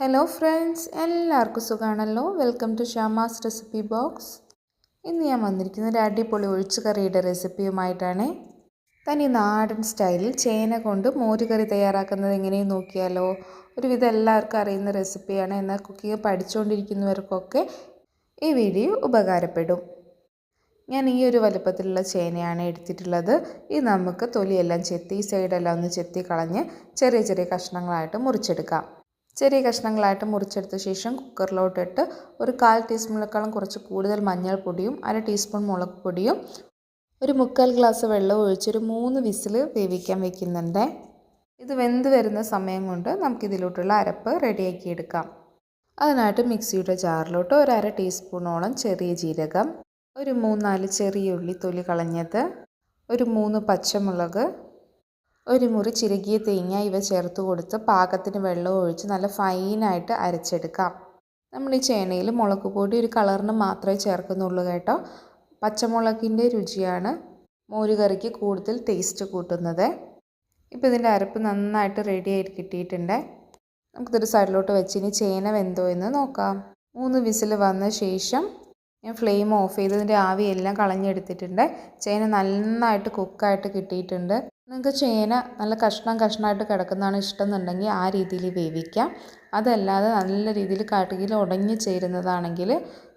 Hello friends എല്ലാവർക്കും സുഖമാണല്ലോ welcome to Shama's recipe box ഇന്ന് ഞാൻ വന്നിരിക്കുന്ന ഒരു അടിപൊളി ഒഴിച്ചുകറിയുടെ റെസിപ്പിയുമായിട്ടാണ് തനി നാടൻ സ്റ്റൈലിൽ ചേന കൊണ്ട് മോരുകറി തയ്യാറാക്കുന്നത് എങ്ങനെയെന്ന് നോക്കിയാലോ ഒരുവിധം എല്ലാവർക്കും അറിയുന്ന റെസിപ്പിയാണ് എന്നാൽ കുക്കിംഗ് പഠിച്ചുകൊണ്ടിരിക്കുന്നവർക്കൊക്കെ ഈ വീഡിയോ ഉപകാരപ്പെടും. ഞാൻ ഈ ഒരു വലുപ്പത്തിലുള്ള ചേനയാണ് എടുത്തിട്ടുള്ളത്. ഇത് നമുക്ക് തൊലിയെല്ലാം ചെത്തി സൈഡെല്ലാം ഒന്ന് ചെത്തി കളഞ്ഞ് ചെറിയ ചെറിയ കഷ്ണങ്ങളായിട്ട് മുറിച്ചെടുക്കാം. ചെറിയ കഷ്ണങ്ങളായിട്ട് മുറിച്ചെടുത്ത ശേഷം കുക്കറിലോട്ടിട്ട് ഒരു കാൽ ടീസ്പൂണിനേക്കാളും കുറച്ച് കൂടുതൽ മഞ്ഞൾപ്പൊടിയും അര ടീസ്പൂൺ മുളക് പൊടിയും ഒരു മുക്കാൽ ഗ്ലാസ് വെള്ളം ഒഴിച്ചൊരു മൂന്ന് വിസിൽ വേവിക്കാൻ വെക്കുന്നുണ്ട്. ഇത് വെന്ത് വരുന്ന സമയം കൊണ്ട് നമുക്കിതിലോട്ടുള്ള അരപ്പ് റെഡിയാക്കി എടുക്കാം. അതിനായിട്ട് മിക്സിയുടെ ജാറിലോട്ട് ഒരു അര ടീസ്പൂണോളം ചെറിയ ജീരകം ഒരു മൂന്നാൽ ചെറിയ ഉള്ളി തൊലി കളഞ്ഞത് ഒരു മൂന്ന് പച്ചമുളക് ഒരു മുറി ചിരകിയ തേങ്ങ ഇവ ചേർത്ത് കൊടുത്ത് പാകത്തിന് വെള്ളം ഒഴിച്ച് നല്ല ഫൈനായിട്ട് അരച്ചെടുക്കാം. നമ്മൾ ഈ ചേനയിൽ മുളക് പൊടി ഒരു കളറിന് മാത്രമേ ചേർക്കുന്നുള്ളൂ കേട്ടോ. പച്ചമുളകിന്റെ രുചിയാണ് മോരുകറിക്ക് കൂടുതൽ ടേസ്റ്റ് കൂട്ടുന്നത്. ഇപ്പോൾ ഇതിന്റെ അരപ്പ് നന്നായിട്ട് റെഡി ആയിട്ട് കിട്ടിയിട്ടുണ്ട്. നമുക്കിതൊരു സൈഡിലോട്ട് വെച്ച് ഇനി ചേന വെന്തോ എന്ന് നോക്കാം. മൂന്ന് വിസിൽ വന്ന ശേഷം ഞാൻ ഫ്ലെയിം ഓഫ് ചെയ്തതിന്റെ ആവിയെല്ലാം കളഞ്ഞെടുത്തിട്ടുണ്ട്. ചേന നന്നായിട്ട് കുക്കായിട്ട് കിട്ടിയിട്ടുണ്ട്. നിങ്ങൾക്ക് ചേന നല്ല കഷ്ണം കഷ്ണമായിട്ട് കിടക്കുന്നതാണ് ഇഷ്ടം എന്നുണ്ടെങ്കിൽ ആ രീതിയിൽ വേവിക്കാം. അതല്ലാതെ നല്ല രീതിയിൽ കടുകിൽ ഉടഞ്ഞു ചേരുന്നതാണെങ്കിൽ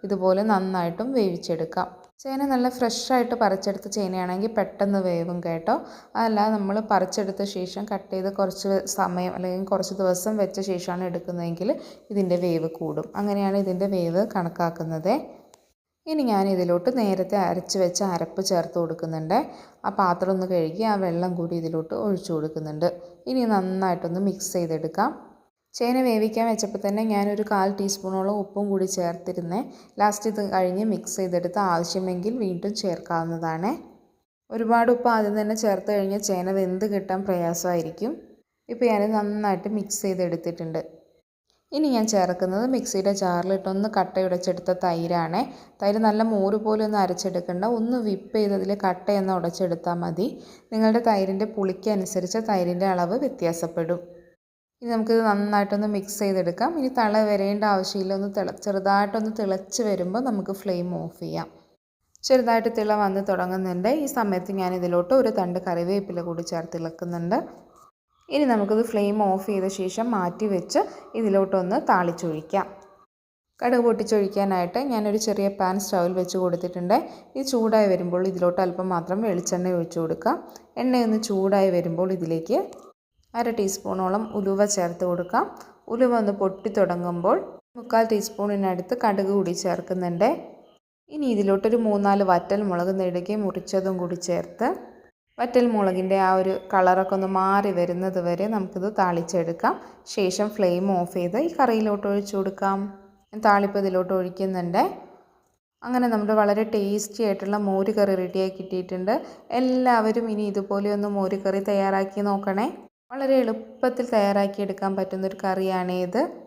ഇതുപോലെ നന്നായിട്ടും വേവിച്ചെടുക്കാം. ചേന നല്ല ഫ്രഷായിട്ട് പറിച്ചെടുത്ത ചേനയാണെങ്കിൽ പെട്ടെന്ന് വേവും കേട്ടോ. അതല്ലാതെ നമ്മൾ പറിച്ചെടുത്ത ശേഷം കട്ട് ചെയ്ത് കുറച്ച് സമയം അല്ലെങ്കിൽ കുറച്ച് ദിവസം വെച്ച ശേഷമാണ് എടുക്കുന്നതെങ്കിൽ ഇതിന്റെ വേവ് കൂടും. അങ്ങനെയാണ് ഇതിന്റെ വേവ് കണക്കാക്കുന്നത്. ഇനി ഞാൻ ഇതിലോട്ട് നേരത്തെ അരച്ച് വെച്ച അരപ്പ് ചേർത്ത് കൊടുക്കുന്നുണ്ട്. ആ പാത്രം ഒന്ന് കഴുകി ആ വെള്ളം കൂടി ഇതിലോട്ട് ഒഴിച്ചു കൊടുക്കുന്നുണ്ട്. ഇനി നന്നായിട്ടൊന്ന് മിക്സ് ചെയ്തെടുക്കാം. ചേന വേവിക്കാൻ വെച്ചപ്പോൾ തന്നെ ഞാനൊരു കാൽ ടീസ്പൂണോളം ഉപ്പും കൂടി ചേർത്തിരുന്നേ. ലാസ്റ്റ് ഇത് കഴിഞ്ഞ് മിക്സ് ചെയ്തെടുത്ത് ആവശ്യമെങ്കിൽ വീണ്ടും ചേർക്കാവുന്നതാണ്. ഒരുപാട് ഉപ്പ് ആദ്യം തന്നെ ചേർത്ത് കഴിഞ്ഞാൽ ചേന വെന്ത് കിട്ടാൻ പ്രയാസമായിരിക്കും. ഇപ്പോൾ ഞാൻ നന്നായിട്ട് മിക്സ് ചെയ്തെടുത്തിട്ടുണ്ട്. ഇനി ഞാൻ ചേർക്കുന്നത് മിക്സിയുടെ ജാറിലിട്ടൊന്ന് കട്ടയുടച്ചെടുത്ത തൈരാണ്. തൈര് നല്ല മോര് പോലെ ഒന്ന് അരച്ചെടുക്കേണ്ട. ഒന്ന് വിപ്പ് ചെയ്തതിൽ കട്ടയൊന്ന് ഉടച്ചെടുത്താൽ മതി. നിങ്ങളുടെ തൈരിന്റെ പുളിക്കനുസരിച്ച് തൈരിന്റെ അളവ് വ്യത്യാസപ്പെടും. ഇനി നമുക്കിത് നന്നായിട്ടൊന്ന് മിക്സ് ചെയ്തെടുക്കാം. ഇനി തള വരേണ്ട ആവശ്യമില്ല. ഒന്ന് തിള ചെറുതായിട്ടൊന്ന് തിളച്ച് വരുമ്പോൾ നമുക്ക് ഫ്ലെയിം ഓഫ് ചെയ്യാം. ചെറുതായിട്ട് തിള വന്ന് തുടങ്ങുന്നുണ്ട്. ഈ സമയത്ത് ഞാൻ ഇതിലോട്ട് ഒരു തണ്ട് കറിവേപ്പില കൂടി ചേർത്ത് ഇളക്കുന്നുണ്ട്. ഇനി നമുക്കിത് ഫ്ലെയിം ഓഫ് ചെയ്ത ശേഷം മാറ്റി വെച്ച് ഇതിലോട്ടൊന്ന് താളിച്ചൊഴിക്കാം. കടുക് പൊട്ടിച്ചൊഴിക്കാനായിട്ട് ഞാനൊരു ചെറിയ പാൻ സ്റ്റൗവിൽ വെച്ച് കൊടുത്തിട്ടുണ്ട്. ഇത് ചൂടായി വരുമ്പോൾ ഇതിലോട്ട് അല്പം മാത്രം വെളിച്ചെണ്ണ ഒഴിച്ച് കൊടുക്കാം. എണ്ണയൊന്ന് ചൂടായി വരുമ്പോൾ ഇതിലേക്ക് അര ടീസ്പൂണോളം ഉലുവ ചേർത്ത് കൊടുക്കാം. ഉലുവ ഒന്ന് പൊട്ടി തുടങ്ങുമ്പോൾ മുക്കാൽ ടീസ്പൂണിനടുത്ത് കടുക് കൂടി ചേർക്കുന്നുണ്ട്. ഇനി ഇതിലോട്ടൊരു മൂന്നാൽ വറ്റൽ മുളക് നെടുകെ മുറിച്ചതും കൂടി ചേർത്ത് വറ്റൽ മുളകിന്റെ ആ ഒരു കളറൊക്കെ ഒന്ന് മാറി വരുന്നത് വരെ നമുക്കിത് താളിച്ചെടുക്കാം. ശേഷം ഫ്ലെയിം ഓഫ് ചെയ്ത് ഈ കറിയിലോട്ട് ഒഴിച്ചു കൊടുക്കാം. താളിപ്പ് ഇതിലോട്ട് ഒഴിക്കുന്നുണ്ട്. അങ്ങനെ നമ്മുടെ വളരെ ടേസ്റ്റി ആയിട്ടുള്ള മോര് കറി റെഡിയായി കിട്ടിയിട്ടുണ്ട്. എല്ലാവരും ഇനി ഇതുപോലെ ഒന്ന് മോര് കറി തയ്യാറാക്കി നോക്കണേ. വളരെ എളുപ്പത്തിൽ തയ്യാറാക്കിയെടുക്കാൻ പറ്റുന്നൊരു കറിയാണേത്.